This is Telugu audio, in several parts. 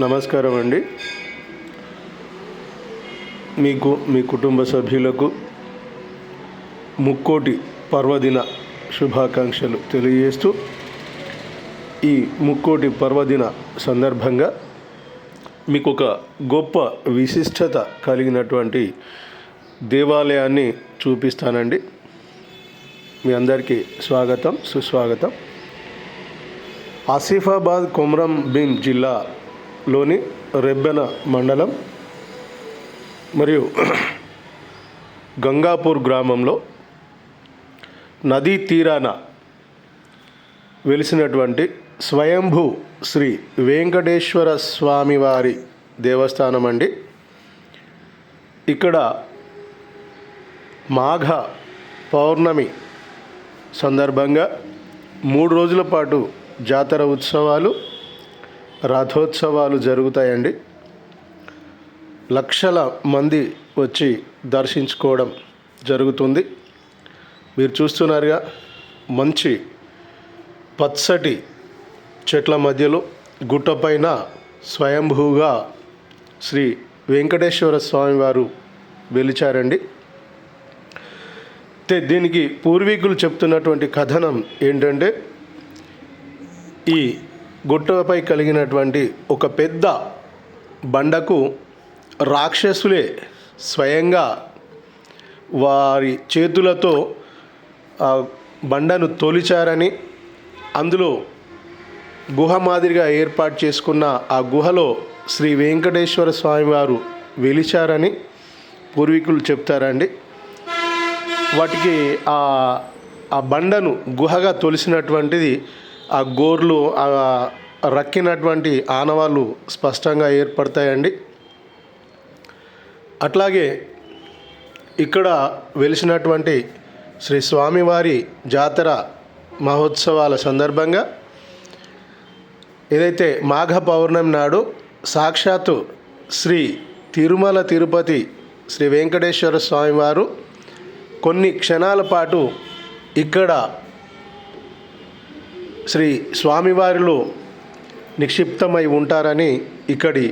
నమస్కారం అండి. మీకు మీ కుటుంబ సభ్యులకు ముక్కోటి పర్వదిన శుభాకాంక్షలు తెలియజేస్తూ ఈ ముక్కోటి పర్వదిన సందర్భంగా మీకు ఒక గొప్ప విశిష్టత కలిగినటువంటి దేవాలయాన్ని చూపిస్తానండి. మీ అందరికీ స్వాగతం సుస్వాగతం. ఆసిఫాబాద్ కొమరం భీం లోని రెబ్బెన మండలం మరియు గంగాపూర్ గ్రామంలో నదీ తీరాన వెలిసినటువంటి స్వయంభూ శ్రీ వెంకటేశ్వర స్వామివారి దేవస్థానం అండి. ఇక్కడ మాఘ పౌర్ణమి సందర్భంగా మూడు రోజుల పాటు జాతర ఉత్సవాలు రథోత్సవాలు జరుగుతాయండి. లక్షల మంది వచ్చి దర్శించుకోవడం జరుగుతుంది. మీరు చూస్తున్నారుగా మంచి పచ్చటి చెట్ల మధ్యలో గుట్టపైన స్వయంభూగా శ్రీ వెంకటేశ్వర స్వామివారు వెలిచారండి. దీనికి పూర్వీకులు చెప్తున్నటువంటి కథనం ఏంటంటే ఈ గుట్టపై కలిగినటువంటి ఒక పెద్ద బండకు రాక్షసులే స్వయంగా వారి చేతులతో ఆ బండను తొలిచారని అందులో గుహ మాదిరిగా ఏర్పాటు చేసుకున్న ఆ గుహలో శ్రీ వెంకటేశ్వర స్వామివారు వెలిచారని పూర్వీకులు చెప్తారండి. వాటికి ఆ ఆ బండను గుహగా తొలిసినటువంటిది ఆ గోర్లు ఆ రక్కినటువంటి ఆనవాళ్ళు స్పష్టంగా ఏర్పడతాయండి. అట్లాగే ఇక్కడ వెలిసినటువంటి శ్రీ స్వామివారి జాతర మహోత్సవాల సందర్భంగా ఏదైతే మాఘ పౌర్ణమి నాడు సాక్షాత్తు శ్రీ తిరుమల తిరుపతి శ్రీ వెంకటేశ్వర స్వామివారు కొన్ని క్షణాల పాటు ఇక్కడ శ్రీ స్వామివారిలో నిక్షిప్తమై ఉంటారని ఇక్కడి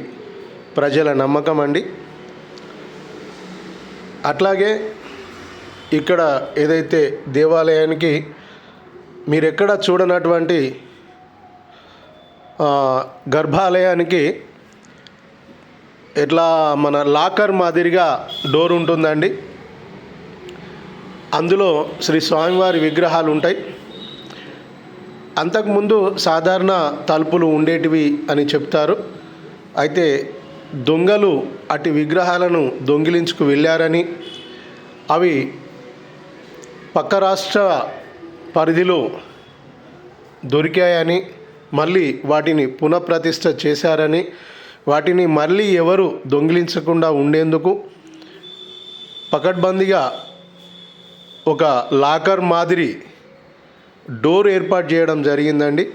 ప్రజల నమ్మకం అండి. అట్లాగే ఇక్కడ ఏదైతే దేవాలయానికి మీరు ఎక్కడ చూడనటువంటి గర్భాలయానికి ఎట్లా మన లాకర్ మాదిరిగా డోర్ ఉంటుందండి. అందులో శ్రీ స్వామివారి విగ్రహాలు ఉంటాయి. అంతకుముందు సాధారణ తలుపులు ఉండేటివి అని చెప్తారు. అయితే దొంగలు అటు విగ్రహాలను దొంగిలించుకు వెళ్ళారని అవి పక్క రాష్ట్ర పరిధిలో దొరికాయని మళ్ళీ వాటిని పునఃప్రతిష్ఠ చేశారని వాటిని మళ్ళీ ఎవరు దొంగిలించకుండా ఉండేందుకు పకడ్బందీగా ఒక లాకర్ మాదిరి డోర్ ఏర్పాటు చేయడం జరిగిందండి.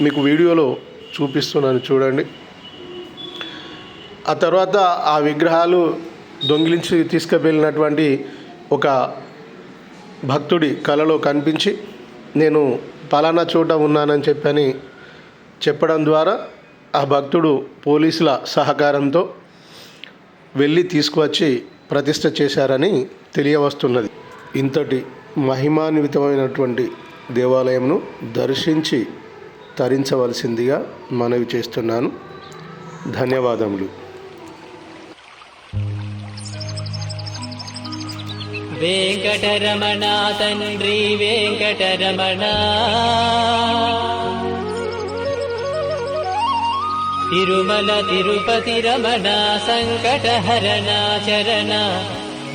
మీకు వీడియోలో చూపిస్తున్నాను చూడండి. ఆ తర్వాత ఆ విగ్రహాలు దొంగిలించి తీసుకువెళ్ళినటువంటి ఒక భక్తుడి కలలో కనిపించి నేను పలానా చోట ఉన్నానని చెప్పని చెప్పడం ద్వారా ఆ భక్తుడు పోలీసుల సహకారంతో వెళ్ళి తీసుకువచ్చి ప్రతిష్ట చేశారని తెలియవస్తున్నది. ఇంతటి మహిమాన్వితమైనటువంటి దేవాలయంను దర్శించి తరించవలసిందిగా మనవి చేస్తున్నాను. ధన్యవాదములు. వెంకటరమణ తండ్రి వెంకటరమణ. తిరుమల తిరుపతి రమణ సంకటహరణ చరణ.